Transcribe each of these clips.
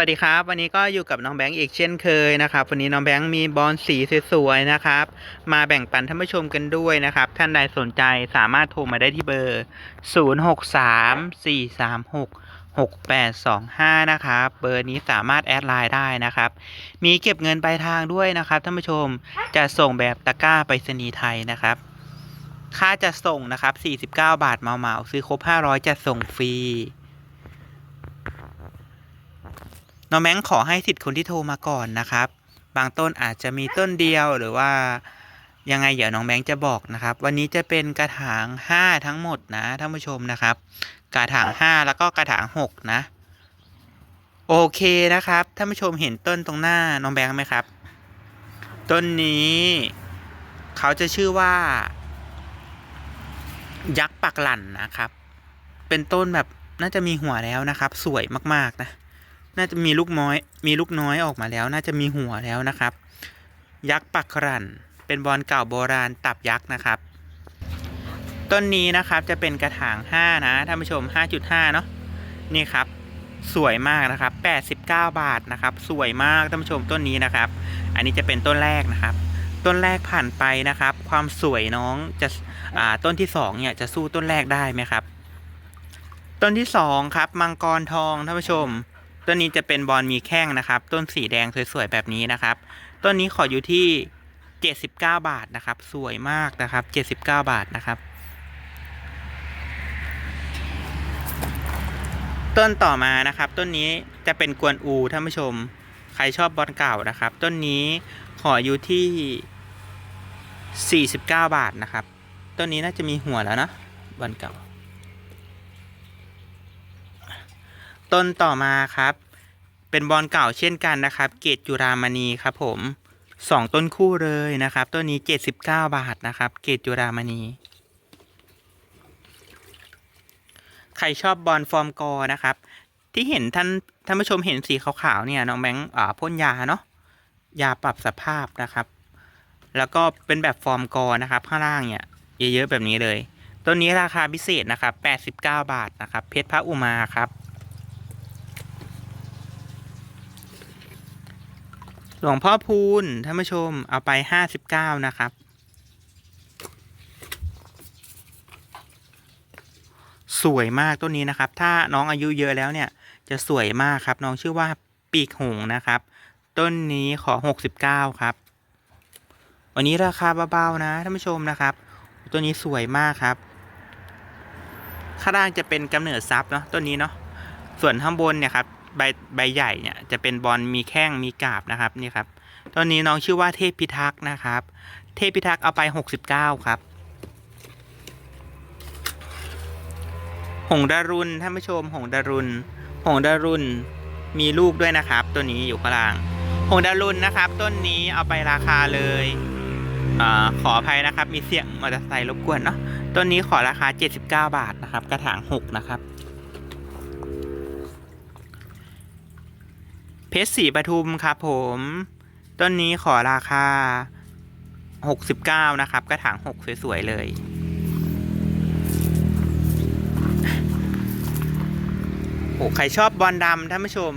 วัสดีครับ วันนี้ก็อยู่กับน้องแบงค์อีกเช่นเคยนะครับ วันนี้น้องแบงค์มีบอลสีสวยๆนะครับ มาแบ่งปันท่านผู้ชมกันด้วยนะครับ ท่านใดสนใจสามารถโทรมาได้ที่เบอร์ 0634366825 นะครับ เบอร์นี้สามารถแอดไลน์ได้นะครับ มีเก็บเงินปลายทางด้วยนะครับท่านผู้ชมจะส่งแบบตะกร้าไปรษณีย์ไทยนะครับค่าจะส่งนะครับ 49 บาทเมาๆซื้อครบ 500 จะส่งฟรี น้องแบงขอให้สิทธิ์คนที่โทรมาก่อนนะครับ บางต้นอาจจะมีต้นเดียวหรือว่ายังไงเดี๋ยวน้องแบงค์จะบอกนะครับ วันนี้จะเป็นกระถาง 5 ทั้งหมดนะท่านผู้ชมนะครับ กระถาง 5 แล้วก็กระถาง 6 นะ โอเคนะครับท่านผู้ชมเห็นต้นตรงหน้าน้องแบงค์ไหมครับ ต้นนี้ เขาจะชื่อว่า ยักษ์ปักหลั่นนะครับ เป็นต้นแบบน่าจะมีหัวแล้วนะครับ สวยมากๆนะ น่าจะมีลูกน้อย มีลูกน้อยออกมาแล้ว น่าจะมีหัวแล้วนะครับ ยักษ์ปักรันเป็นบอลเก่าโบราณตับยักษ์นะครับ ต้นนี้นะครับจะเป็นกระถาง 5 นะท่านผู้ชม 5.5 เนาะนี่ครับ สวยมากนะครับ 89 บาทนะครับ สวยมากท่านผู้ชมต้นนี้นะครับ อันนี้จะเป็นต้นแรกนะครับ ต้นแรกผ่านไปนะครับ ความสวยน้องจะอ่าต้นที่สองเนี่ยจะสู้ต้นแรกได้ไหมครับ ต้นที่สองครับมังกรทองท่านผู้ชม ต้นนี้จะเป็นบอลมีแข้งนะครับ ต้นสีแดงสวยๆแบบนี้นะครับ ต้นนี้ขออยู่ที่ 79 บาทนะครับ สวยมากนะครับ 79 บาทนะครับ ต้นต่อมานะครับ ต้นนี้จะเป็นกวนอูท่านผู้ชม ใครชอบบอลเก่านะครับ ต้นนี้ขออยู่ที่ 49 บาทนะครับ ต้นนี้น่าจะมีหัวแล้วนะบอลเก่า ต้นต่อมาครับ เป็นบอลเก่าเช่นกันนะครับ เกตจุรามณีครับผมสองต้นคู่เลยนะครับ ต้นนี้เจ็ดสิบเก้าบาทนะครับ เกตจุรามณี ใครชอบบอลฟอร์มกอนะครับ ที่เห็นท่านท่านผู้ชมเห็นสีขาวๆเนี่ยน้องแบงค์อ่าพ่นยาเนาะยาปรับสภาพนะครับ แล้วก็เป็นแบบฟอร์มกอนะครับ ข้างล่างเนี่ยเยอะๆแบบนี้เลย ต้นนี้ราคาพิเศษนะครับแปดสิบเก้าบาทนะครับ เพชรพระอุมาครับ หลวงพ่อพูนท่านผู้ชมเอาไปห้าสิบเก้านะครับ สวยมากต้นนี้นะครับ ถ้าน้องอายุเยอะแล้วเนี่ย จะสวยมากครับ น้องชื่อว่าปีกหงนะครับ ต้นนี้ขอหกสิบเก้าครับ วันนี้ราคาเบาๆนะท่านผู้ชมนะครับ ตัวนี้สวยมากครับ ข้างล่างจะเป็นกำเนิดซับเนาะต้นนี้เนาะส่วนข้างบนเนี่ยครับ ใบใบใหญ่เนี่ยจะเป็นบอลมีแข้งมีกาบนะครับนี่ครับต้นนี้น้องชื่อว่าเทพพิทักษ์นะครับ เทพพิทักษ์เอาไปหกสิบเก้าครับ หงดารุณท่านผู้ชม หงดารุณ หงดารุณมีลูกด้วยนะครับ ตัวนี้อยู่ข้างล่าง หงดารุณนะครับ ต้นนี้เอาไปราคาเลยอขออภัยนะครับ มีเสียงมอเตอร์ไซค์รบกวนเนาะต้นนี้ขอราคา 79 บาทนะครับ กระถาง 6 นะครับ ชรสีปทุมครับผม ต้นนี้ขอราคา 69 นะครับ กระถาง 6 สวย ๆ เลย โอ้ใครชอบบอลดำท่านผู้ชม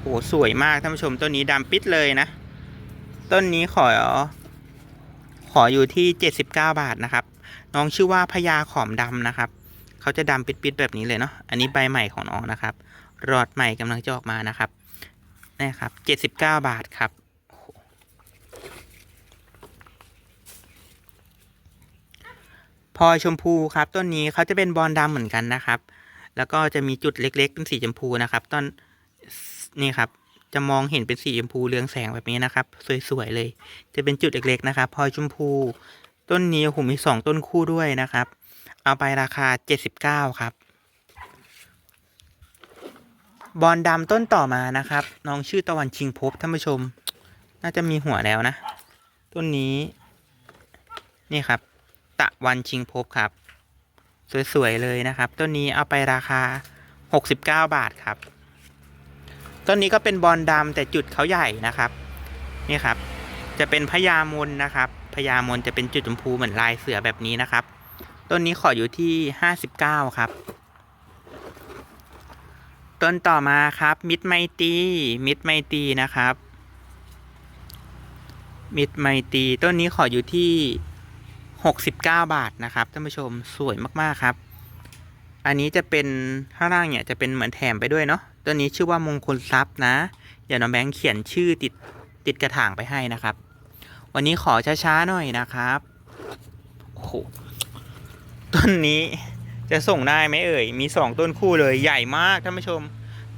โอ้สวยมากท่านผู้ชม ต้นนี้ดำปิดเลยนะ ต้นนี้ขอ ขออยู่ที่ 79 บาทนะครับ น้องชื่อว่าพญาขอมดำนะครับเขาจะดำปิดๆแบบนี้เลยเนาะ อันนี้ใบใหม่ของน้องนะครับ รอดใหม่กำลังจะออกมานะครับ นี่ครับ79บเก้าบาทครับ พอชมพูครับต้นนี้เขาจะเป็นบอลดำเหมือนกันนะครับ แล้วก็จะมีจุดเล็ก ๆ เป็นสีชมพูนะครับ ต้นนี่ครับจะมองเห็นเป็นสีชมพูเรืองแสงแบบนี้นะครับ สวยๆเลย จะเป็นจุดเล็กๆนะครับ พอชมพู ต้นนี้ผมมีสองต้นคู่ด้วยนะครับ เอาไปราคา79ครับ บอลดำต้นต่อมานะครับ น้องชื่อตะวันชิงภพท่านผู้ชม น่าจะมีหัวแล้วนะ ต้นนี้ นี่ครับ ตะวันชิงภพครับ สวย ๆ เลยนะครับ ต้นนี้เอาไปราคา 69 บาทครับ ต้นนี้ก็เป็นบอลดำแต่จุดเขาใหญ่นะครับ นี่ครับ จะเป็นพญามนนะครับพญามนจะเป็นจุดชมพูเหมือนลายเสือแบบนี้นะครับ ต้นนี้ขออยู่ที่ 59 ครับ ต้นต่อมาครับ มิตรไมตีมิตรไมตีนะครับ มิตรไมตีต้นนี้ขออยู่ที่ 69 บาทนะครับท่านผู้ชมสวยมาก ๆ ครับ อันนี้จะเป็นข้างล่างเนี่ยจะเป็นเหมือนแถมไปด้วยเนาะต้นนี้ชื่อว่ามงคลทรัพย์นะเดี๋ยวน้องแบงค์เขียนชื่อติดติดกระถางไปให้นะครับ วันนี้ขอช้าๆหน่อยนะครับโอ้โหต้นนี้ จะส่งได้ไหมเอ่ย มีสองต้นคู่เลยใหญ่มากท่านผู้ชม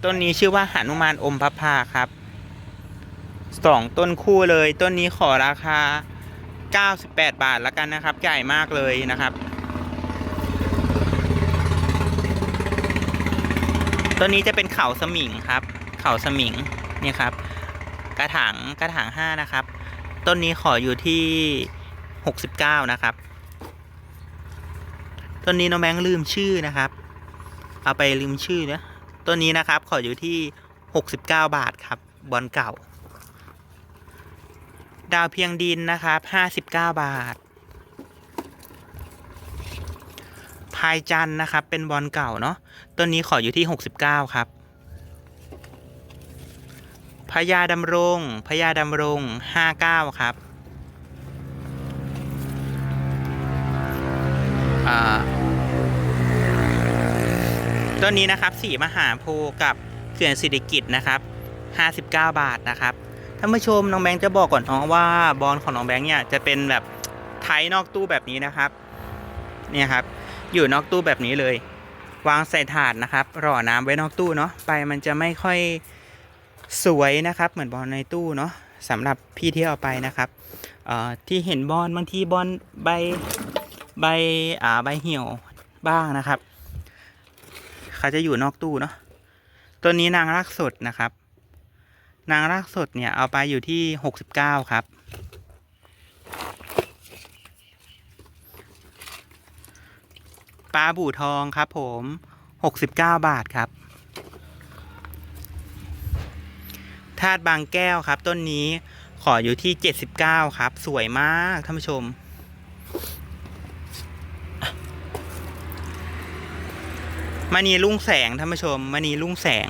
ต้นนี้ชื่อว่าหานุมานอมพระพาครับสองต้นคู่เลย ต้นนี้ขอราคา 98 บาทแล้วกันนะครับ ใหญ่มากเลยนะครับ ต้นนี้จะเป็นเขาสมิงครับ เขาสมิงเนี่ยครับ กระถางกระถางห้านะครับ ต้นนี้ขออยู่ที่ 69 นะครับ ต้นนี้น้องแบงค์ลืมชื่อนะครับ เอาไปลืมชื่อนะต้นนี้นะครับขออยู่ที่ 69 บาทครับบอลเก่า ดาวเพียงดินนะครับ 59 บาท พายจันนะครับ เป็นบอลเก่าเนาะต้นนี้ขออยู่ที่ 69 ครับพญาดำรงพญาดำรง 59 ครับ อ่า ต้นนี้นะครับสีมหาโพกับเขื่อนสิริกิตนะครับ59 บาทนะครับท่านผู้ชมน้องแบงค์จะบอกก่อนน้องว่าบอลของน้องแบงค์เนี่ยจะเป็นแบบไทยนอกตู้แบบนี้นะครับเนี่ยครับอยู่นอกตู้แบบนี้เลย วางใส่ถาดนะครับรอน้ำไว้นอกตู้เนาะใบมันจะไม่ค่อยสวยนะครับ เหมือนบอลในตู้เนาะสำหรับพี่ที่เอาไปนะครับที่เห็นบอลบางทีบอลใบใบอ่าใบเหี่ยวบ้างนะครับ เขาจะอยู่นอกตู้เนาะตัวนี้นางรากสดนะครับ นางรากสดเนี่ยเอาไปอยู่ที่หกสิบเก้าครับ ปลาบู่ทองครับผมหกสิบเก้าบาทครับธาตุบางแก้วครับ ต้นนี้ขออยู่ที่เจ็ดสิบเก้าครับ สวยมากท่านผู้ชม มณีลุ่งแสงท่านผู้ชมมณีลุ่งแสง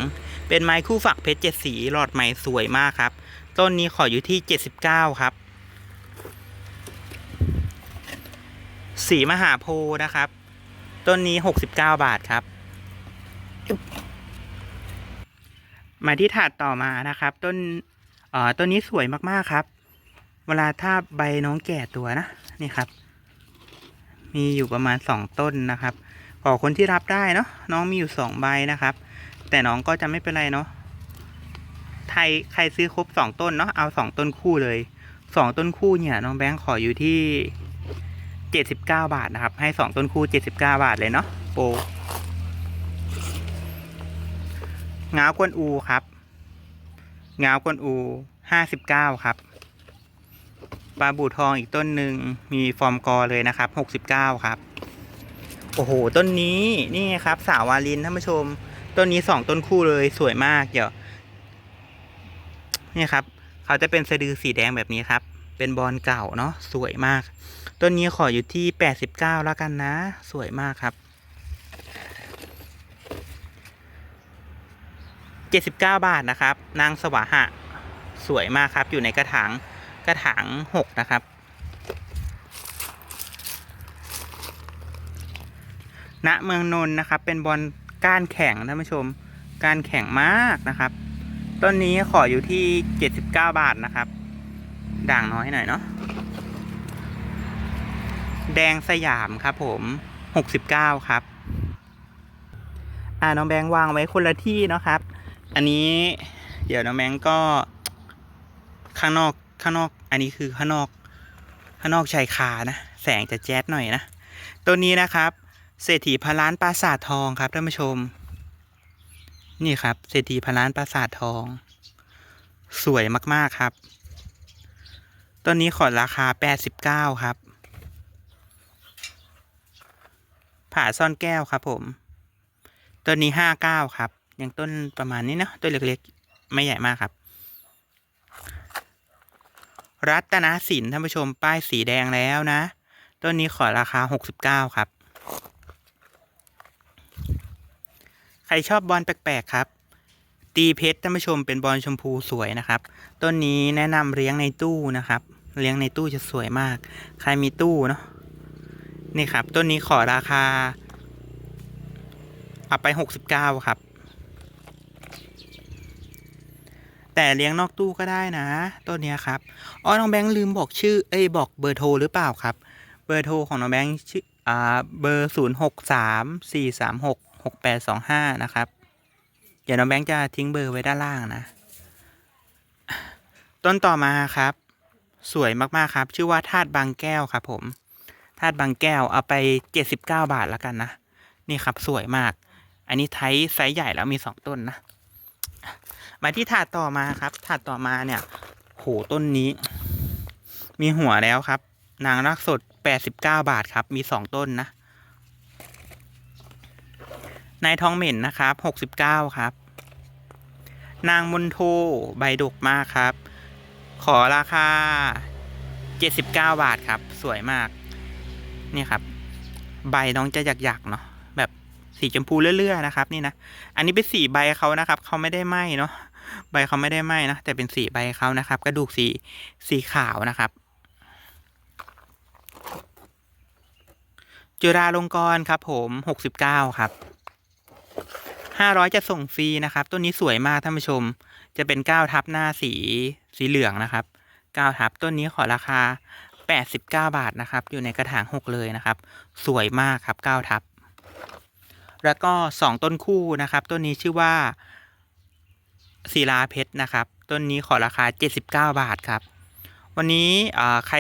เป็นไม้คู่ฝักเพชรเจ็ดสีหลอดใหม่สวยมากครับ ต้นนี้ขออยู่ที่เจ็ดสิบเก้าครับ สีมหาโพธิ์นะครับ ต้นนี้หกสิบเก้าบาทครับ มาที่ถาดต่อมานะครับ ต้นเอ่อต้นนี้สวยมากๆครับ เวลาถ้าใบน้องแก่ตัวนะนี่ครับ มีอยู่ประมาณสองต้นนะครับ ขอคนที่รับได้เนาะน้องมีอยู่สองใบนะครับ แต่น้องก็จะไม่เป็นไรเนาะใครใครซื้อครบสองต้นเนาะเอาสองต้นคู่เลยสองต้นคู่เนี่ยน้องแบงค์ขออยู่ที่เจ็ดสิบเก้าบาทนะครับ ให้สองต้นคู่เจ็ดสิบเก้าบาทเลยเนาะโปงาวกวนอูครับงาวกวนอูห้าสิบเก้าครับปลาบูทองอีกต้นหนึ่งมีฟอร์มกอเลยนะครับหกสิบเก้าครับ โอ้โห ต้นนี้นี่ครับ สาววาลินท่านผู้ชม ต้นนี้สองต้นคู่เลยสวยมากเดี๋ยวนี่ครับ เขาจะเป็นสะดือสีแดงแบบนี้ครับ เป็นบอลเก่าเนาะสวยมาก ต้นนี้ขออยู่ที่แปดสิบเก้าแล้วกันนะ สวยมากครับเจ็ดสิบเก้าบาทนะครับ นางสวาหะ สวยมากครับ อยู่ในกระถางกระถางหกนะครับ ณเมืองนนท์นะครับ เป็นบอลก้านแข็งท่านผู้ชมก้านแข็งมากนะครับ ต้นนี้ขออยู่ที่เจ็ดสิบเก้าบาทนะครับ ด่างน้อยหน่อยเนาะแดงสยามครับผมหกสิบเก้าครับ อ่าน้องแบงค์วางไว้คนละที่เนาะครับ อันนี้เดี๋ยวน้องแบงค์ก็ข้างนอกข้างนอก อันนี้คือข้างนอก ข้างนอกชายคานะ แสงจะแจ๊ดหน่อยนะ ตัวนี้นะครับ เศรษฐีพันล้านปราสาททองครับท่านผู้ชม นี่ครับเศรษฐีพันล้านปราสาททอง สวยมากๆครับต้นนี้ขอราคา89ครับผ่าซ่อนแก้วครับผมต้นนี้59ครับยังต้นประมาณนี้เนะต้นเล็กๆ ไม่ใหญ่มากครับ รัตนสินท่านผู้ชมป้ายสีแดงแล้วนะ ต้นนี้ขอราคา69ครับ ใครชอบบอลแปลกๆครับ ตีเพชรท่านผู้ชมเป็นบอลชมพูสวยนะครับ ต้นนี้แนะนำเลี้ยงในตู้นะครับ เลี้ยงในตู้จะสวยมาก ใครมีตู้เนาะ นี่ครับ ต้นนี้ขอราคาเอาไปหกสิบเก้าครับ แต่เลี้ยงนอกตู้ก็ได้นะ ต้นนี้ครับ อ๋อ น้องแบงค์ลืมบอกชื่อ เอ้ย บอกเบอร์โทรหรือเปล่าครับ เบอร์โทรของน้องแบงค์ชื่อ อ่า เบอร์ศูนย์หกสามสี่สามหก หกแปดสองห้านะครับ เดี๋ยวน้องแบงค์จะทิ้งเบอร์ไว้ด้านล่างนะ ต้นต่อมาครับ สวยมากๆครับ ชื่อว่าธาตุบางแก้วครับผมธาตุบางแก้วเอาไปเจ็ดสิบาทแล้วกันนะ นี่ครับสวยมาก อันนี้ไทยไซส์ใหญ่แล้วมีสองต้นนะ มาที่ถาดต่อมาครับถาดต่อมาเนี่ย โหต้นนี้ มีหัวแล้วครับ นางรักสดแปดสิบาบาทครับ มีสองต้นนะ นายทองเหม็นนะครับหกสิบเก้าครับ นางมนโทใบดกมากครับ ขอราคาเจ็ดสิบเก้าบาทครับ สวยมาก นี่ครับ ใบน้องจะหยักๆเนาะแบบสีชมพูเลื่อยๆนะครับ นี่นะ อันนี้เป็นสีใบเขานะครับเขาไม่ได้ไหมเนาะใบเขาไม่ได้ไหมนะแต่เป็นสีใบเขานะครับ กระดูกสีสีขาวนะครับจุฬาลงกรณ์ครับผมหกสิบเก้าครับ ห้าร้อยจะส่งฟรีนะครับ ต้นนี้สวยมากท่านผู้ชม จะเป็นก้าทับหน้าสีสีเหลืองนะครับก้าทับต้นนี้ขอราคาแปดสิบเก้าบาทนะครับ อยู่ในกระถางหกเลยนะครับ สวยมากครับก้าทับ แล้วก็สองต้นคู่นะครับ ต้นนี้ชื่อว่าศิลาเพชรนะครับ ต้นนี้ขอราคาเจ็ดสิบเก้าบาทครับ วันนี้ใคร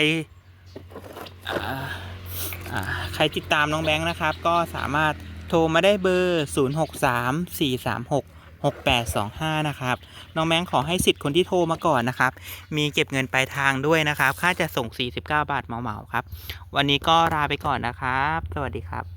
ใครติดตามน้องแบงค์นะครับ ก็สามารถ โทรมาได้เบอร์ 0 6 3 4 3 6 6 8 2 5 นะครับ น้องแมงขอให้สิทธิ์คนที่โทรมาก่อนนะครับ มีเก็บเงินปลายทางด้วยนะครับ ค่าจะส่ง 49 บาทเหมาๆครับ วันนี้ก็ลาไปก่อนนะครับ สวัสดีครับ